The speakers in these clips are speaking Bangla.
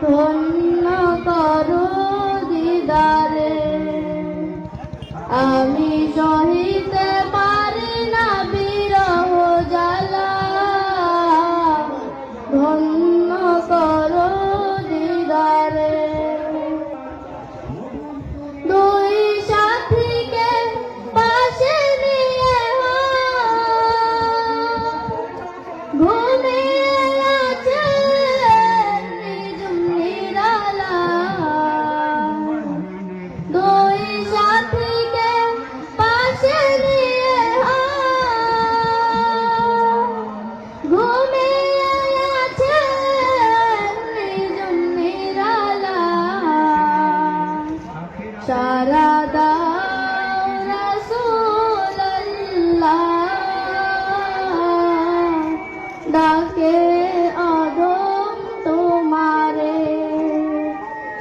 ধন্য করো দিদারে। আমি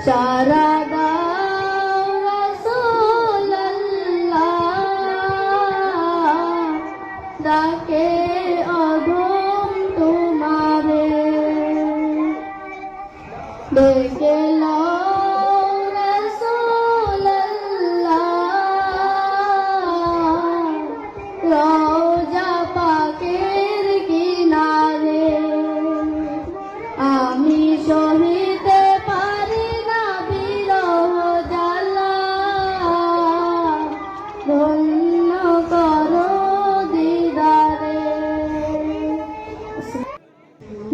সারা ডাকে অধম তোমারে দেখে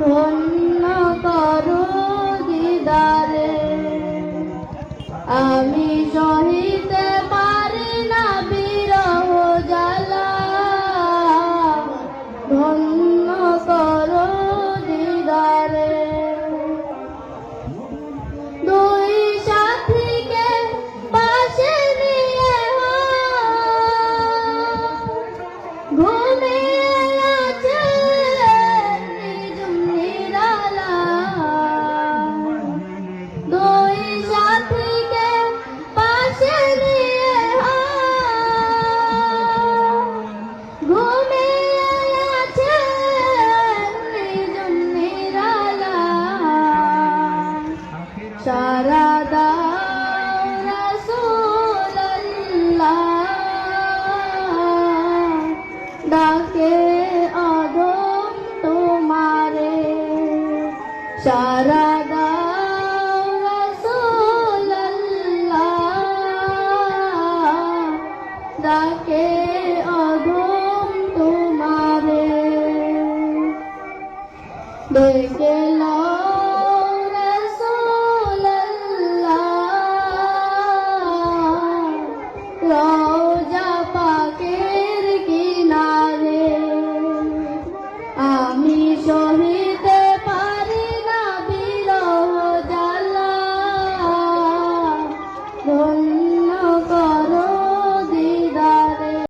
我 Oh, man. ডেকে রোজা